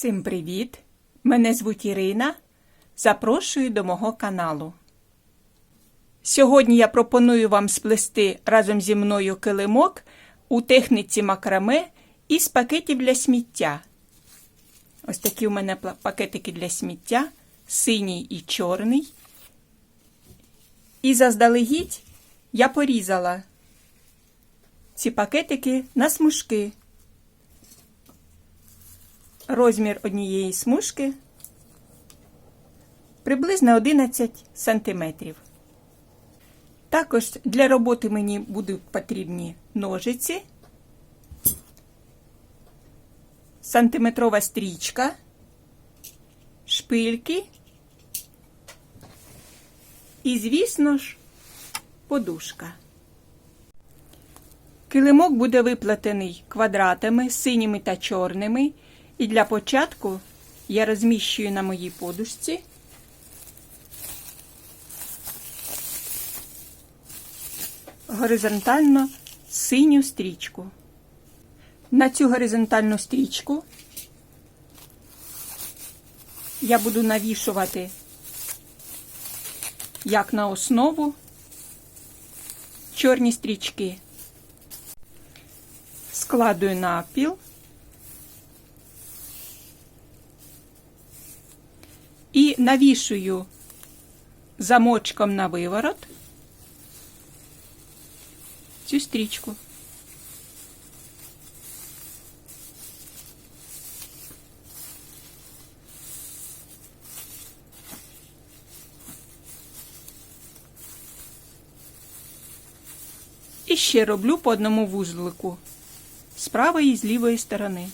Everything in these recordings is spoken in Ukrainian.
Всім привіт! Мене звуть Ірина. Запрошую до мого каналу. Сьогодні я пропоную вам сплести разом зі мною килимок у техніці макраме із пакетів для сміття. Ось такі у мене пакетики для сміття, синій і чорний. І заздалегідь я порізала ці пакетики на смужки. Розмір однієї смужки приблизно 11 сантиметрів. Також для роботи мені будуть потрібні ножиці, сантиметрова стрічка, шпильки і, звісно ж, подушка. Килимок буде виплетений квадратами синіми та чорними. І для початку я розміщую на моїй подушці горизонтально синю стрічку. На цю горизонтальну стрічку я буду навішувати як на основу чорні стрічки. Складую напіл. І навішую замочком на виворот цю стрічку. І ще роблю по одному вузлику з правої і з лівої сторони.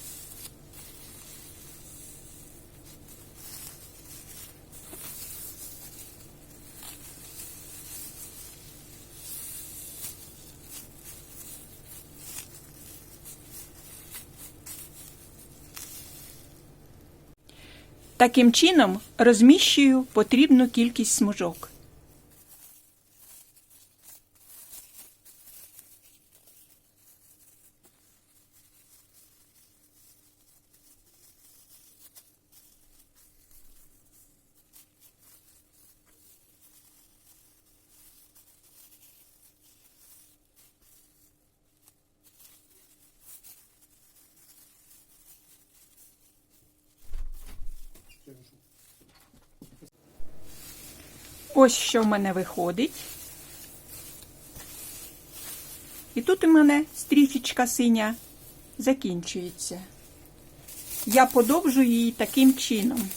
Таким чином розміщую потрібну кількість смужок. Ось що в мене виходить. І тут у мене стрічечка синя закінчується. Я подовжую її таким чином.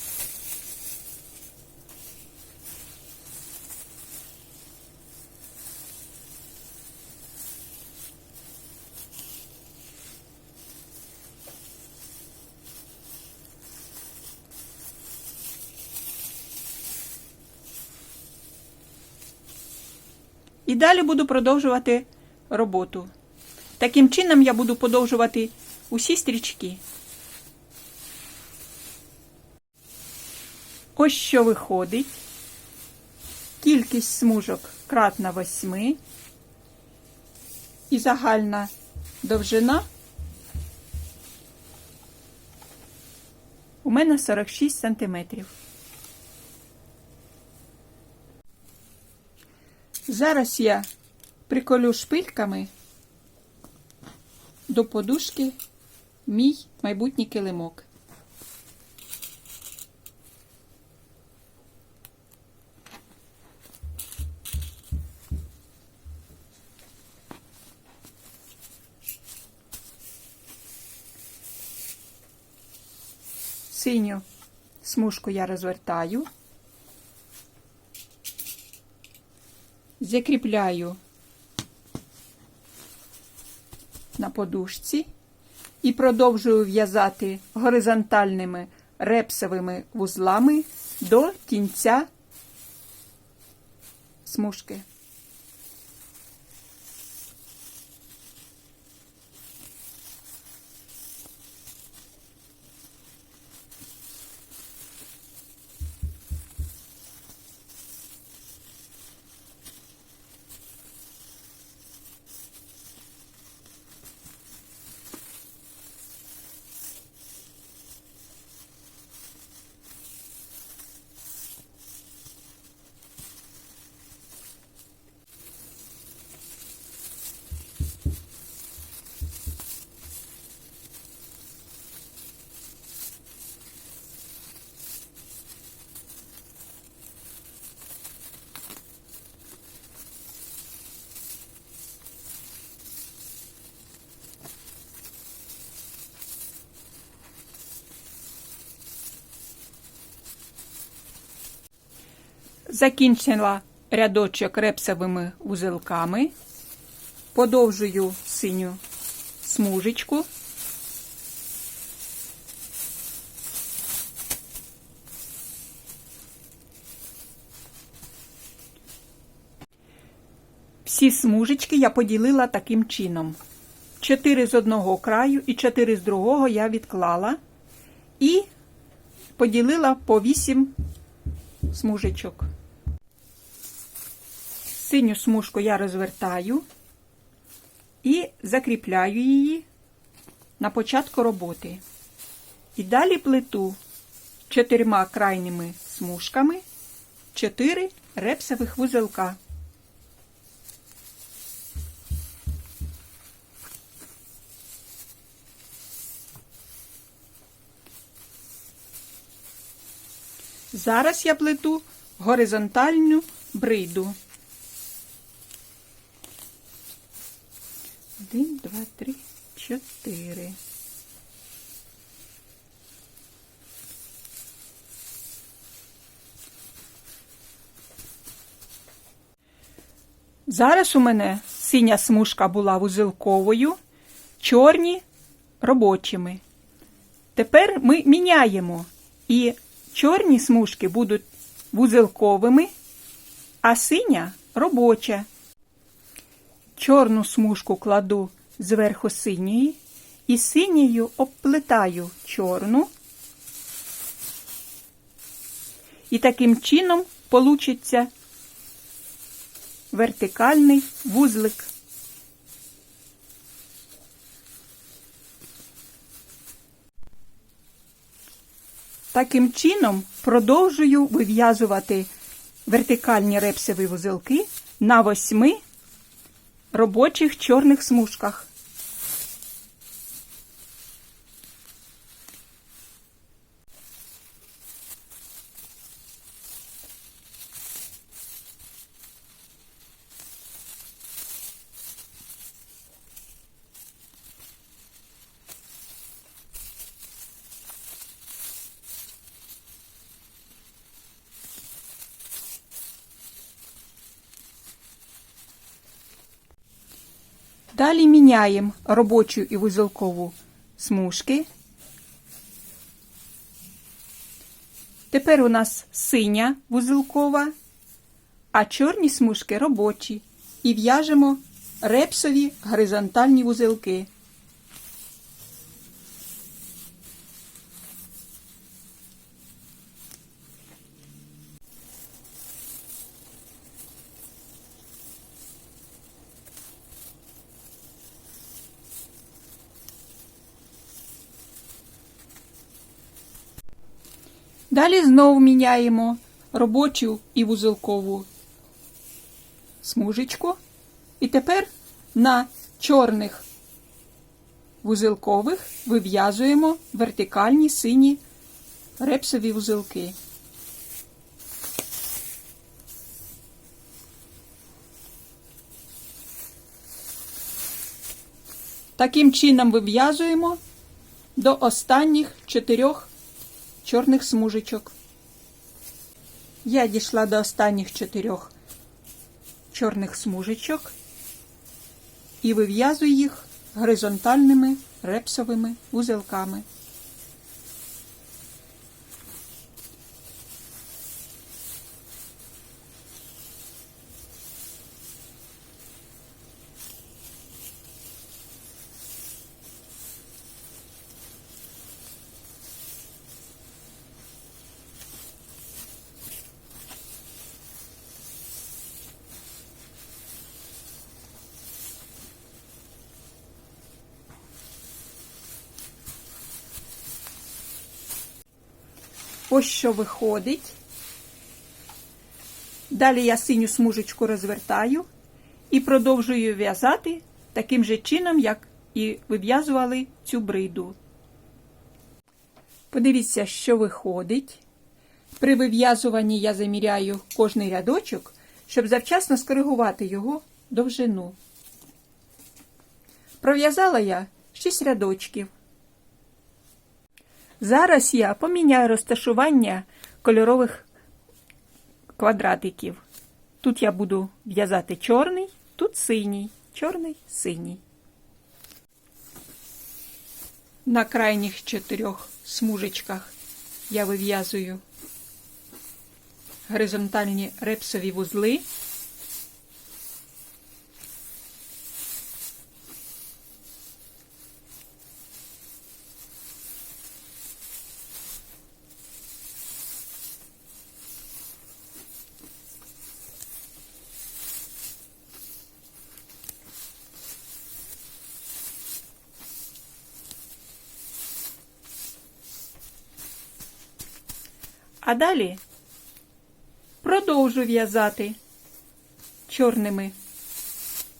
І далі буду продовжувати роботу. Таким чином я буду подовжувати усі стрічки. Ось що виходить. Кількість смужок кратна 8 і загальна довжина у мене 46 сантиметрів. Зараз я приколю шпильками до подушки мій майбутній килимок. Синю смужку я розвертаю. Закріпляю на подушці і продовжую в'язати горизонтальними репсовими вузлами до кінця смужки. Закінчила рядочок репсовими вузелками, подовжую синю смужечку. Всі смужечки я поділила таким чином. Чотири з одного краю і чотири з другого я відклала і поділила по вісім смужечок. Синю смужку я розвертаю і закріпляю її на початку роботи. І далі плету чотирма крайніми смужками чотири репсових вузелка. Зараз я плету горизонтальну бриду. Один, два, три, чотири. Зараз у мене синя смужка була вузелковою, чорні робочими. Тепер ми міняємо і чорні смужки будуть вузелковими, а синя робоча. Чорну смужку кладу зверху синьої і синьою обплетаю чорну. І таким чином получиться вертикальний вузлик. Таким чином продовжую вив'язувати вертикальні репсові вузелки на восьми робочих чорних смужках. Далі міняємо робочу і вузелкову смужки. Тепер у нас синя вузелкова, а чорні смужки робочі. І в'яжемо репсові горизонтальні вузелки. Далі знову міняємо робочу і вузелкову смужечку. І тепер на чорних вузелкових вив'язуємо вертикальні сині репсові вузелки. Таким чином вив'язуємо до останніх чотирьох чорних смужечок. Я дійшла до останніх чотирьох чорних смужечок і вив'язую їх горизонтальними репсовими вузелками. Ось що виходить. Далі я синю смужечку розвертаю і продовжую в'язати таким же чином, як і вив'язували цю бриду. Подивіться, що виходить. При вив'язуванні я заміряю кожний рядочок, щоб завчасно скоригувати його довжину. Пров'язала я 6 рядочків. Зараз я поміняю розташування кольорових квадратиків. Тут я буду в'язати чорний, тут синій, чорний, синій. На крайніх чотирьох смужечках я вив'язую горизонтальні репсові вузли. А далі продовжу в'язати чорними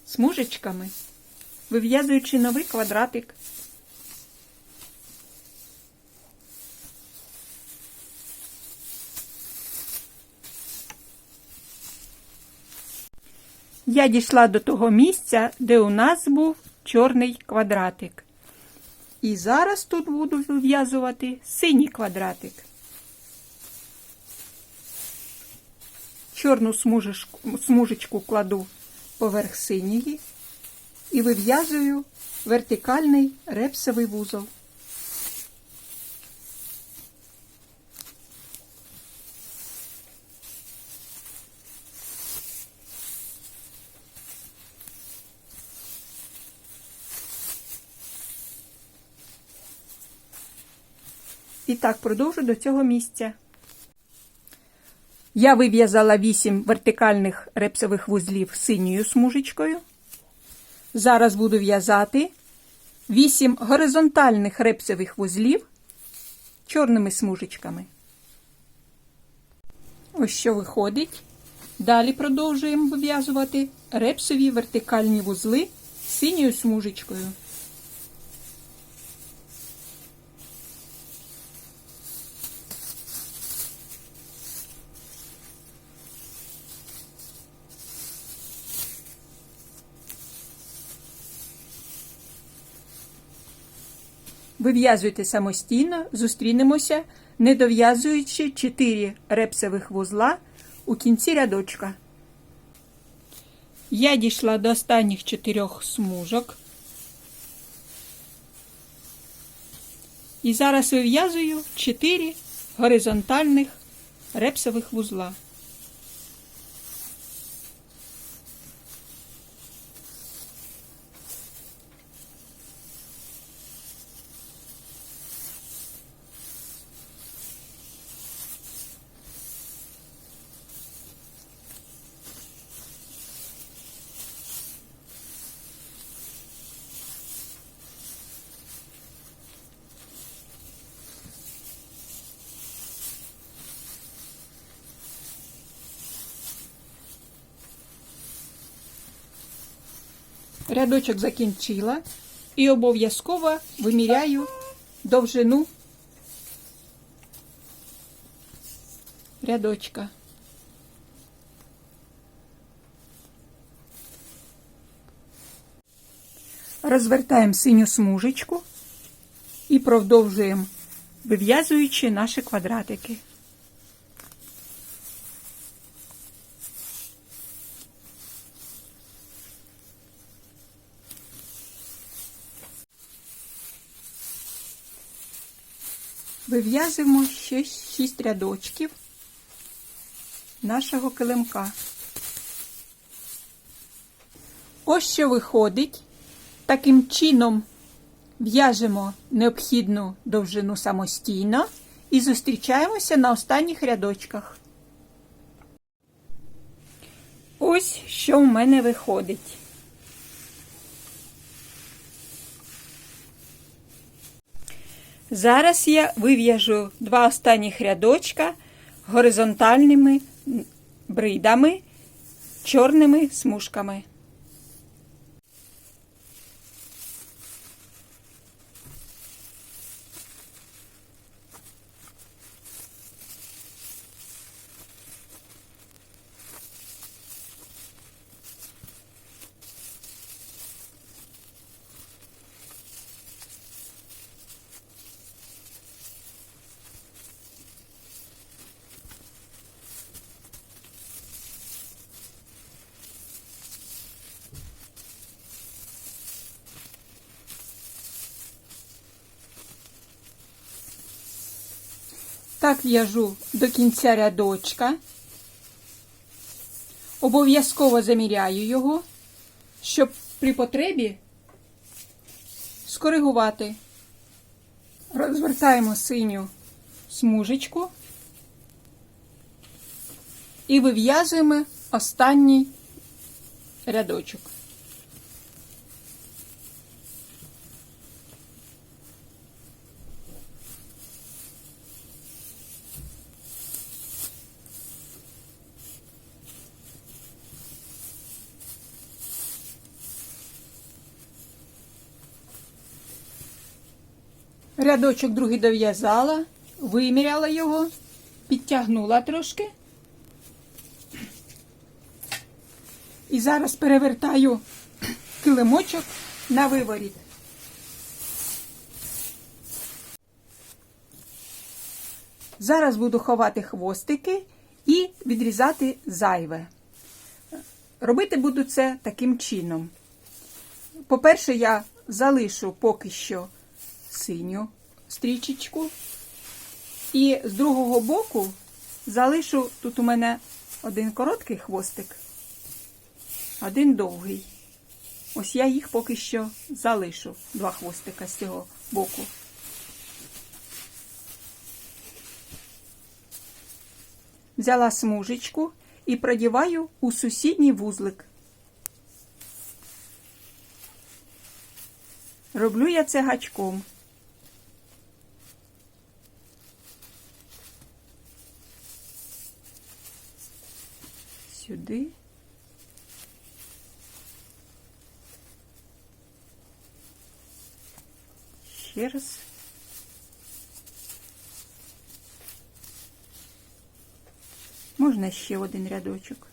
смужечками, вив'язуючи новий квадратик. Я дійшла до того місця, де у нас був чорний квадратик. І зараз тут буду вив'язувати синій квадратик. Чорну смужечку, смужечку кладу поверх синьої і вив'язую вертикальний репсовий вузол. І так продовжу до цього місця. Я вив'язала 8 вертикальних репсових вузлів синьою смужечкою. Зараз буду в'язати 8 горизонтальних репсових вузлів чорними смужечками. Ось що виходить. Далі продовжуємо вив'язувати репсові вертикальні вузли синьою смужечкою. Вив'язуйте самостійно, зустрінемося, не дов'язуючи 4 репсових вузла у кінці рядочка. Я дійшла до останніх чотирьох смужок. І зараз вив'язую 4 горизонтальних репсових вузла. Рядочок закінчила і обов'язково виміряю довжину рядочка. Розвертаємо синю смужечку і продовжуємо, вив'язуючи наші квадратики. Вив'язуємо ще 6 рядочків нашого килимка. Ось що виходить. Таким чином в'яжемо необхідну довжину самостійно і зустрічаємося на останніх рядочках. Ось що в мене виходить. Зараз я вив'яжу два останніх рядочка горизонтальними бридами, чорними смужками. Так в'яжу до кінця рядочка. Обов'язково заміряю його, щоб при потребі скоригувати. Розвертаємо синю смужечку і вив'язуємо останній рядочок. Рядочок другий дов'язала, виміряла його, підтягнула трошки. І зараз перевертаю килимочок на виворіт. Зараз буду ховати хвостики і відрізати зайве. Робити буду це таким чином. По-перше, я залишу поки що синю стрічечку. І з другого боку залишу тут у мене один короткий хвостик, один довгий. Ось я їх поки що залишу, два хвостика з цього боку. Взяла смужечку і продіваю у сусідній вузлик. Роблю я це гачком. Сюди. Ще раз. Можна ще один рядочок.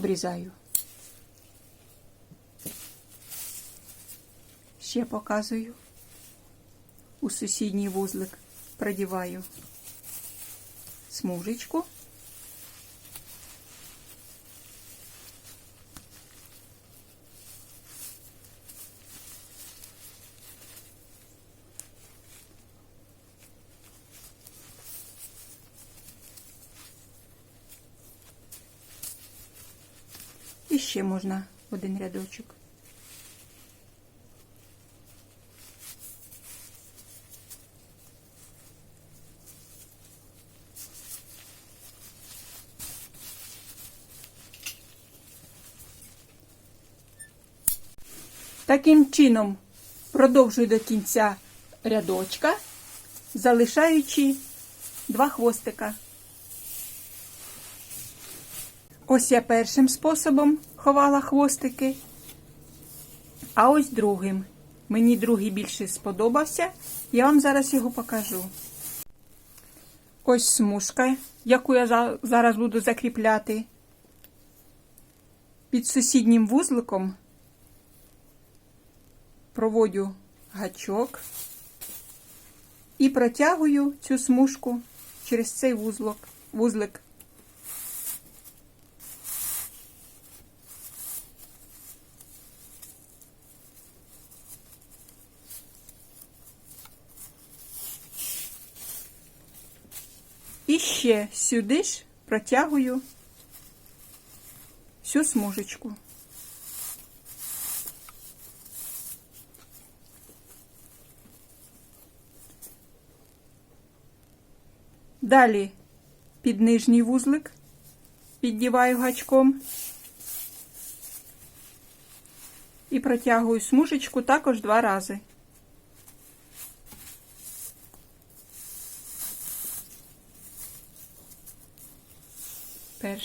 Обрізаю. Ще показую. У сусідній вузлик продіваю смужечку. Ще можна один рядочок. Таким чином продовжую до кінця рядочка, залишаючи два хвостика. Ось я першим способом ховала хвостики, а ось другим. Мені другий більше сподобався, я вам зараз його покажу. Ось смужка, яку я зараз буду закріпляти. Під сусіднім вузликом проводю гачок і протягую цю смужку через цей вузлик. Ще сюди ж протягую всю смужечку. Далі під нижній вузлик піддіваю гачком і протягую смужечку також два рази.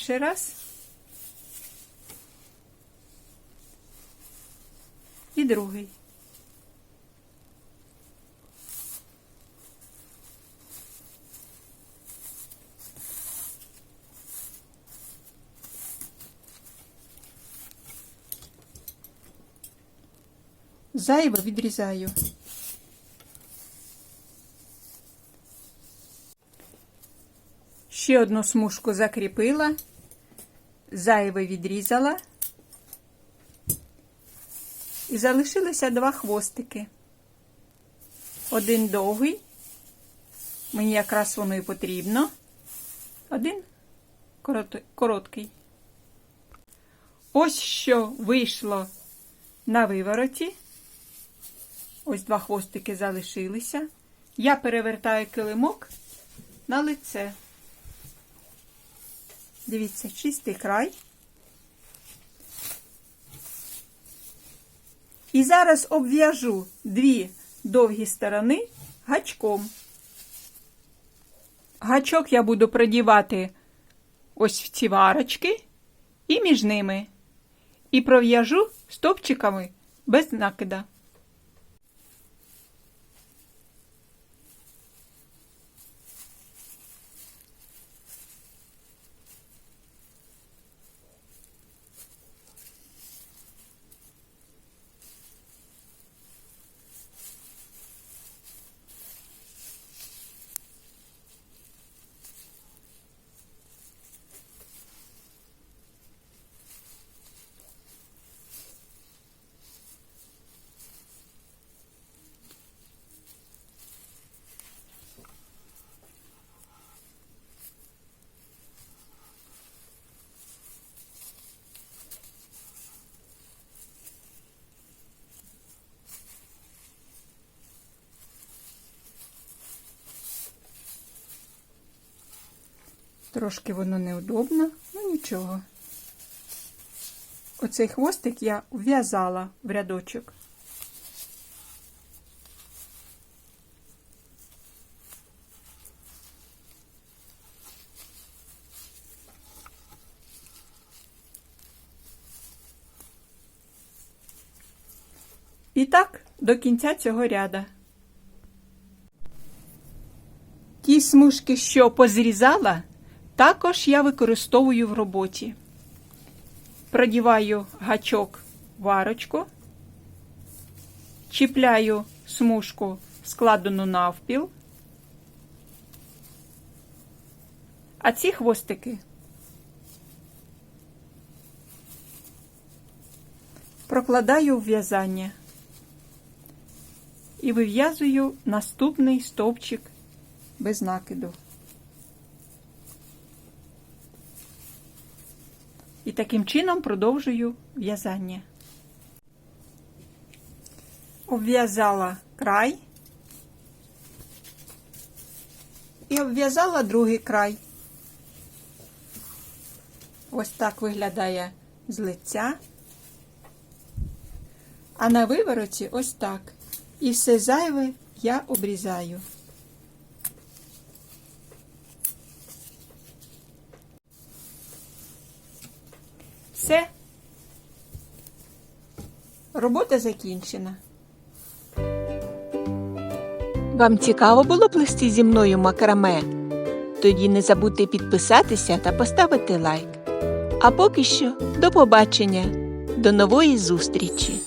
Перший раз і другий. Зайве відрізаю. Ще одну смужку закріпила, зайве відрізала. І залишилися два хвостики. Один довгий, мені якраз воно і потрібно. Один короткий. Ось що вийшло на вивороті. Ось два хвостики залишилися. Я перевертаю килимок на лице. Дивіться, чистий край. І зараз обв'яжу дві довгі сторони гачком. Гачок я буду продівати ось в ці варочки і між ними. І пров'яжу стовпчиками без накида. Трошки воно неудобно, ну нічого. Оцей хвостик я в'язала в рядочок. І так до кінця цього ряда. Ті смужки, що позрізала, також я використовую в роботі. Продіваю гачок в арочку, чіпляю смужку складену навпіл, а ці хвостики прокладаю в в'язання і вив'язую наступний стовпчик без накиду. І таким чином продовжую в'язання. Обв'язала край і обв'язала другий край. Ось так виглядає з лиця. А на вивороті ось так. І все зайве я обрізаю. Все. Робота закінчена. Вам цікаво було плести зі мною макраме? Тоді не забудьте підписатися та поставити лайк. А поки що до побачення, до нової зустрічі!